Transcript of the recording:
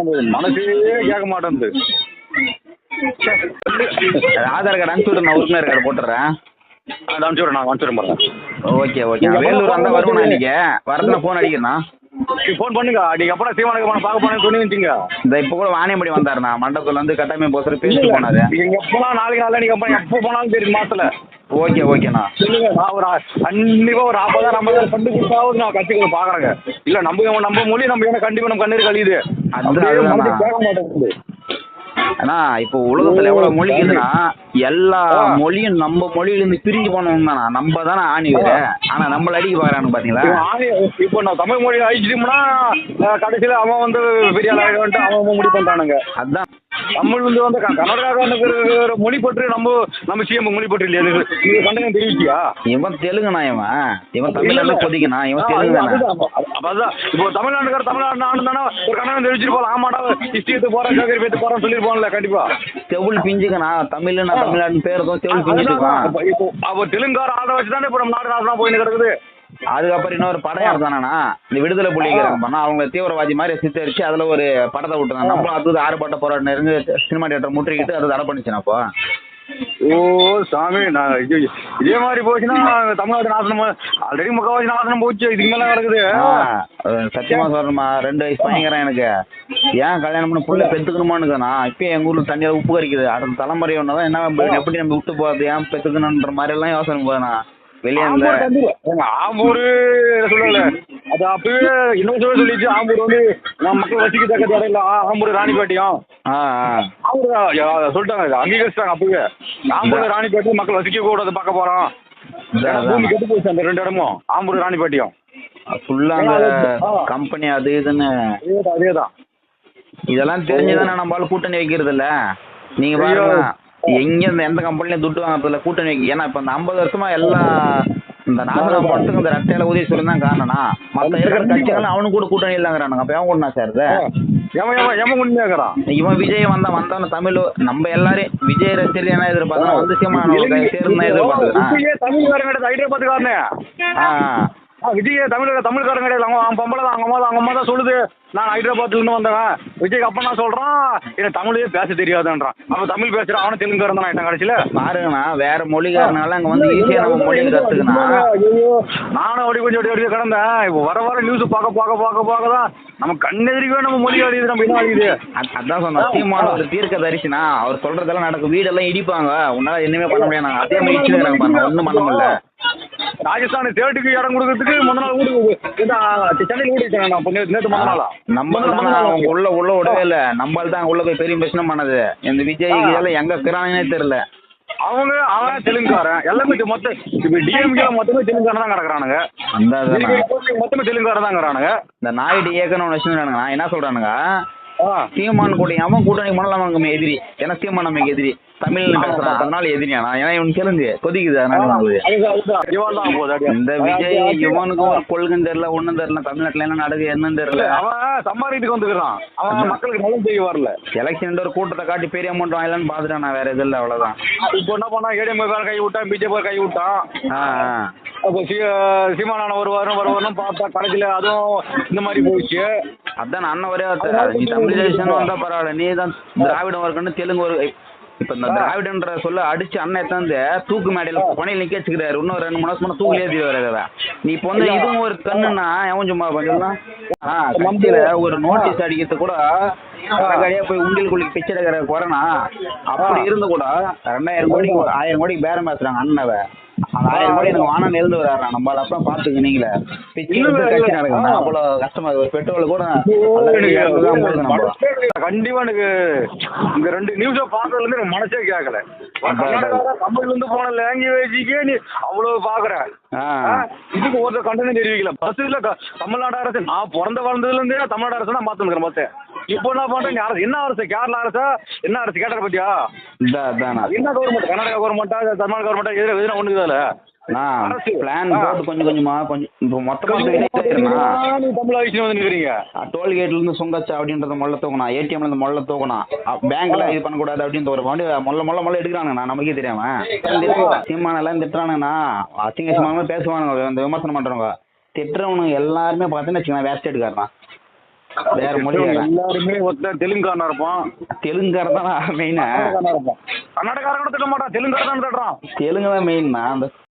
நம்ம மனசே கேட்க மாட்டேங்குது ஆதார் கார்டு அனுப்பிச்சு விட்டு நான் உறுப்பினர் கார்டு போட்டுறேன். அது அனுப்பிச்சு விட்றேன் நான் அனுப்பிச்சு பாருங்க. Okay okay. வேலூர் வந்தால் வருவேண்ணா இன்னைக்கு வரதுனா ஃபோன் அடிக்கிறேண்ணா ஃபோன் பண்ணுங்க. நீங்க அப்புறம் சீமானுக்கு போன பார்க்க போனேன்னு சொன்னி வச்சுங்க இந்த இப்போ கூட வாணியம்படி வந்தாருண்ணா மண்டபத்துல வந்து கட்டாயமே போசுற பேசிட்டு போனாரு. நீங்க எப்போனா நாளைக்கு நாளில் நீங்க எப்போ எப்போ போனாலும் சரி மாசத்துல. ஓகே ஓகேண்ணா சொல்லுங்க நான் ஒரு ஆ- கண்டிப்பா ஒரு ஐம்பதாயிரம் ஐம்பதாயிரம் ஃபண்டு கொடுத்தாவது நான் கட்சிகளை பாக்குறேங்க. இல்ல நம்ம நம்ம மொழி நம்ம ஏன்னா கண்டிப்பா நம்ம கண்ணீர் கழியுது. அண்ணா இப்போ உலகத்துல எவ்வளவு மொழி இருக்குதுன்னா எல்லா. மொழியும் நம்ம மொழியில இருந்து பிரிஞ்சு போனவங்க தானா நம்ம தானே ஆணி ஆனா நம்மள அடிக்க பாக்குறானு பாத்தீங்களா? இப்போ நான் தமிழ் மொழி அழிச்சிட்டோம்னா கடைசியில அவன் வந்து பெரிய ஆள் ஆகிட்டு அவன் அவன் முடிவு பண்றானுங்க அதான். தமிழ் வந்து வந்து க- கர்நாடகாவுக்கு மொழி பற்று நம்ம நம்ம சிஎம் மொழி பற்று இல்லையா? இது கண்டனம் தெரிவிச்சியா இவன் தெலுங்குண்ணா இவன். இவன் தமிழ்ல கொதிக்கணும் இவன் தெலுங்கு தானே அதான் இப்போ தமிழ்நாட்டுக்கார தமிழ்நாடு ஆனந்தானா ஒரு கண்டனம் தெரிவிச்சிட்டு போகலாம் ஆமாடா இஷ்டியத்து போறேன் சேகரி பேத்து போறேன் சொல்லிருப்பான்ல கண்டிப்பா. செவுள் பிஞ்சுக்கண்ணா தமிழ்ல நான் தமிழ்நாடு பேர் அதுதான் பிஞ்சிட்டு இப்போ- அப்போ தெலுங்கார ஆளை வச்சு தானே இப்போ நம்ம நாடு நாடு போயின்னு கிடக்குது? அதுக்கப்புறம் இன்னொரு படம் எடுத்தானா இந்த விடுதலை புலிகள் பண்ணா அவங்க தீவிரவாதி மாதிரி சித்தரிச்சு அதுல ஒரு படத்தை விட்டுருந்தாங்க. நம்மளும் அது ஆறுபட்ட போராட்டம் இருந்து சினிமா தியேட்டர் முற்றிக்கிட்டு அது தடை பண்ணிச்சுனா அப்போ. ஓ சாமி நான் இதே மாதிரி போச்சுன்னா தமிழ்நாடு நாசனம் ஆல்ரெடி முக்கால்வாசி நாசனம் போச்சு. இதுக்கு மேல கிடக்குது சத்தியமா சொல்றேன்மா ரெண்டு வயசு பையங்கிறேன் எனக்கு. ஏன் கல்யாணம் பண்ணி புள்ள பெத்துக்கணுமான்னு நான் இப்பயும் எங்க ஊர்ல தண்ணியில உப்பு கறிக்குது அடுத்த தலைமுறை ஒண்ணுதான் என்ன எப்படி நம்ம விட்டு போறது? ஏன் பெத்துக்கணுன்ற மாதிரி எல்லாம் யோசனை போதுண்ணா வெளியே இந்த ஆம்பூர் சொல்லல. அது அப்பவே இன்னும் சொல்ல சொல்லிச்சு ஆம்பூர் வந்து நம்ம மக்கள் வசிக்கத்தக்க இடம் இல்ல. ஆம்பூர் ராணிப்பேட்டையும். ஆம்பூர் சொல்லிட்டாங்க அங்கீகரிச்சிட்டாங்க அப்பவே ஆம்பூர் ராணிப்பேட்டையும் மக்கள் வசிக்க கூடாது பார்க்க போறோம். பூமி. கெட்டு போச்சு அந்த ரெண்டு இடமும். ஆம்பூர் ராணிப்பேட்டையும். ஃபுல்லா அந்த. கம்பெனி அது இதுன்னு. அதேதான் இதெல்லாம் தெரிஞ்சுதானே நம்மளால கூட்டணி வைக்கிறது இல்ல நீங்க. பாருங்க. எங்க இந்த எந்த கம்பெனிலயும் துட்டு வாங்குறதுல கூட்டணி ஏன்னா இப்ப இந்த ஐம்பது வருஷமா எல்லா இந்த நாசனம் படத்துக்கு இந்த ரெட்டையில உதவி சொல்லி தான் காரணம்னா மத்த இருக்கிற கட்சிகள் அவனு கூட கூட்டணி இல்லைங்கிறானுங்க. அப்ப எவன் கூட சேருது எவன் உண்மையாக்குறான் இவன் விஜய் வந்தா வந்தவன தமிழ் நம்ம எல்லாரையும் விஜய் ரசிகர் என்ன எதிர்பார்த்தா வந்து சீமான் சேர்ந்து எதிர்பார்த்தா விஜயே தமிழ்காரன் கிடையாது ஹைதராபாத்துக்காரனே விஜய் தமிழ் தமிழ்காரன் கிடையாது அவங்க அவன் பொம்பளை தான். அவங்க அம்மா தான் அவங்க அம்மா தான் சொல்லுது. நான் ஹைதராபாத்ல இருந்து வந்தவன் விஜய்க்கு அப்பா நான் சொல்றான் எனக்கு தமிழே பேச தெரியாதுன்றான். அவன் தமிழ் பேசுறான் அவனும் தெலுங்காரன் தான் ஆயிட்டான் கடைசியில. பாருங்கண்ணா வேற மொழிக்காரனால அங்க வந்து ஈஸியா நம்ம மொழியை கத்துக்கணும் ஐயோ, நானும் அப்படி கொஞ்சம் அப்படி அப்படியே கிடந்தேன். இப்போ வர வர நியூஸ் பார்க்க பார்க்க பார்க்க பார்க்க தான் நம்ம கண்ணெதிரிக்கவே நம்ம மொழி அழியுது நம்ம என்ன அழியுது? அதான் சொன்ன சீமான ஒரு தீர்க்க தரிசினா அவர் சொல்றதெல்லாம் நடக்கும். வீடெல்லாம் இடிப்பாங்க. உன்னால என்னமே பண்ண முடியாது அதே மாதிரி ஒண்ணும் பண்ண முடியல. ராஜஸ்தான் தேர்ட்டுக்கு இடம் கொடுக்கறதுக்கு முந்த நாள் வீடு இந்த சென்னையில் வீடு வச்சேன் நான் நேற்று முத நாளா? நம்ம அவங்க உள்ள உள்ள விடவே இல்ல. நம்மளால தான் உள்ள போய் பெரிய பிரச்சனை பண்ணது. இந்த விஜய் இதெல்லாம் எங்க இருக்கிறாங்கன்னே தெரியல. அவங்க அவன் தெலுங்குக்காரன் எல்லாமே மொத்த இப்போ டிஎம்கே மொத்தமே தெலுங்காரன் தான் கிடக்குறானுங்க. அந்த. மொத்தமே தெலுங்காரன் தான் இருக்கிறானுங்க இந்த நாயுடு இயக்கணும்னு வச்சுருக்கானுங்க நான் என்ன சொல்றானுங்க? சீமான் கூட அவன் கூட்டணி பண்ணலாம் நமக்கு எதிரி. ஏன்னா சீமான் நமக்கு எதிரி. தமிழ்ல பேசுறான் அதனால எதிரியானா ஏன்னா இவன் கிளம்பு கொதிக்குது அதனால. இந்த விஜய் இவனுக்கு ஒரு கொள்கைன்னு தெரியல ஒண்ணும் தெரியல. தமிழ்நாட்டுல என்ன நடக்குது என்னன்னு தெரியல. அவன் சம்பாதிக்கிறதுக்கு வந்துக்கிறான். அவன் மக்களுக்கு நல்லது செய்ய வரல. எலெக்ஷன் ஒரு கூட்டத்தை காட்டி பெரிய அமௌண்ட் வாங்கலான்னு பாத்துட்டேன் நான் வேற எதுவும் இல்லை அவ்வளவுதான். இப்போ என்ன பண்ணா ஏடிஎம் வேற கை விட்டான் பிஜேபி கை விட்டான். அப்போ சீமானான வருவாரும் வருவாரும் பார்த்தா கடைசியில் அதுவும் இந்த மாதிரி போயிடுச்சு. அதான் நான் அண்ணன் ஒரே தமிழ் வந்தா பரவாயில்ல. நீ தான் திராவிடம் இருக்கணும் தெலுங்கு ஒரு இப்ப இந்த திராவிடன்ற சொல்ல அடிச்சு அண்ணன் எத்தாந்து தூக்கு மேடையில பணியில் நிக்க வச்சுக்கிறாரு. இன்னும் ரெண்டு மூணு வருஷம் தூக்கிலே ஏற்றி வர நீ இப்போ வந்து இதுவும் ஒரு கண்ணுன்னா எவன் சும்மா கொஞ்சம் ஆ கட்சியில ஒரு நோட்டீஸ் அடிக்கிறது கூட கடையா போய் உண்டியல் குளிக்கு பிச்சை எடுக்கிற குறைனா அப்படி இருந்து கூட ரெண்டாயிரம் கோடிக்கு ஒரு ஆயிரம் கோடிக்கு பேரம் பேசுறாங்க அண்ணவ அந்த ஆயிரம் கோடி எனக்கு வானம் இருந்து வர்றாரு நம்மள அப்புறம் பாத்துக்க நீங்களே கட்சி நடக்குது. அவ்வளவு கஷ்டமா இருக்கு. பெட்ரோல் கூட நம்ம. கண்டிப்பா எனக்கு இந்த ரெண்டு நியூஸை பார்த்ததுல இருந்து எனக்கு மனசே கேட்கல தமிழ்ல இருந்து போன லாங்குவேஜுக்கே நீ அவ்வளவு பாக்குற. இதுக்கு ஒருத்தர் கண்டனம் தெரிவிக்கல. பஸ்ல தமிழ்நாடு அரசு. நான் பிறந்த வளர்ந்ததுல இருந்தே தமிழ்நாடு அரசு தான் மாத்திருக்கிறேன் பஸ் இப்போ என்ன பண்றேன் நீ அரசு என்ன அரசு? கேரளா அரசா? என்ன அரசு? கேட்டற பத்தியா? என்ன கவர்மெண்ட் கர்நாடகா கவர்மெண்டா தமிழ்நாடு கவர்மெண்டா எதிர எதிர ஒண்ணுக்கு அதுல நான் அரசு. பிளான். போட்டு கொஞ்சம் கொஞ்சமா கொஞ்சம் இப்போ மொத்தமா தமிழ் வந்து நிக்கிறீங்க. டோல்கேட்ல இருந்து சுங்கச்சா அப்படின்றத முதல்ல தூக்கணும் ஏடிஎம்ல இருந்து முதல்ல தூக்கணும் பேங்க்ல இது பண்ணக்கூடாது அப்படின்னு ஒரு வண்டி மொல்ல மொல்ல எடுக்கிறானுங்க நான் நமக்கே தெரியாம. சீமான எல்லாம் திட்டுறானுங்கண்ணா அசிங்க பேசுவானுங்க இந்த விமர்சனம் பண்றவங்க. திட்டுறவனுங்க எல்லாருமே பார்த்தீங்கன்னு வச்சுக்கோங்க வேற ஸ்டேட்டுக்காரன் வேற மொழிக்காரன் எல்லாருமே ஒருத்தன் தெலுங்குக்காரனா இருப்பான். தெலுங்குக்காரன் தான் மெயினா கன்னடக்காரன் கூட திட்ட மாட்டான். தெலுங்குக்காரன் தான் திட்டுறான். தெலுங்கு தான் மெயின்மா அந்த